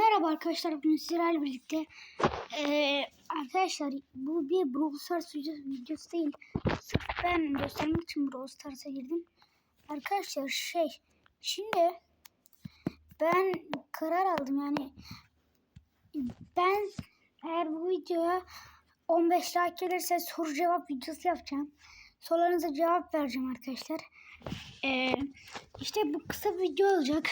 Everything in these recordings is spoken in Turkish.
Merhaba arkadaşlar bugün sizlerle birlikte Ee, arkadaşlar bu bir Brawl Stars video- videosu değil sırf ben göstermek için Brawl Stars'a girdim. Arkadaşlar şey şimdi ben karar aldım yani ben eğer bu videoya 15 like gelirse soru cevap videosu yapacağım. Sorularınıza cevap vereceğim arkadaşlar. Ee, işte bu kısa bir video olacak.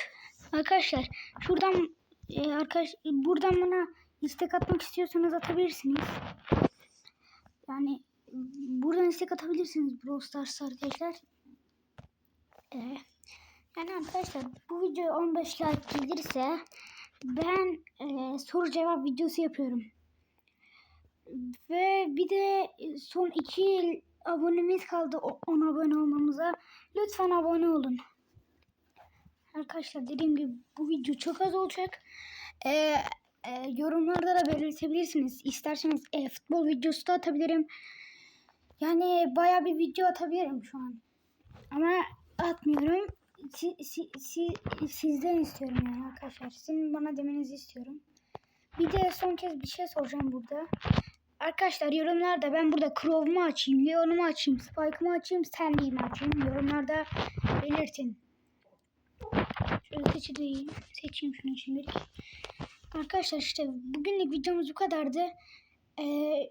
Arkadaşlar şuradan ee, arkadaş buradan bana istek atmak istiyorsanız atabilirsiniz. Yani buradan istek atabilirsiniz Brawl Stars arkadaşlar. Ee, yani arkadaşlar bu video 15 like gelirse ben e, soru cevap videosu yapıyorum. Ve bir de son 2 abonemiz kaldı o- 10 abone olmamıza. Lütfen abone olun. Arkadaşlar dediğim gibi bu video çok az olacak. Ee, e, yorumlarda da belirtebilirsiniz. İsterseniz e, futbol videosu da atabilirim. Yani baya bir video atabilirim şu an. Ama atmıyorum. Si, si, si, sizden istiyorum yani arkadaşlar. Sizin bana demenizi istiyorum. Bir de son kez bir şey soracağım burada. Arkadaşlar yorumlarda ben burada Chrome'u açayım, Leon'umu açayım, Spike'ımı açayım, Sandy'mi açayım. Yorumlarda belirtin. Şöyle seçeyim. Seçeyim şunu şimdilik. Arkadaşlar işte bugünlük videomuz bu kadardı. Ee,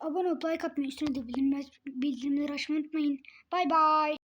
abone olup like atmayı üstüne de bildirimler, bildirimleri açmayı unutmayın. Bay bay.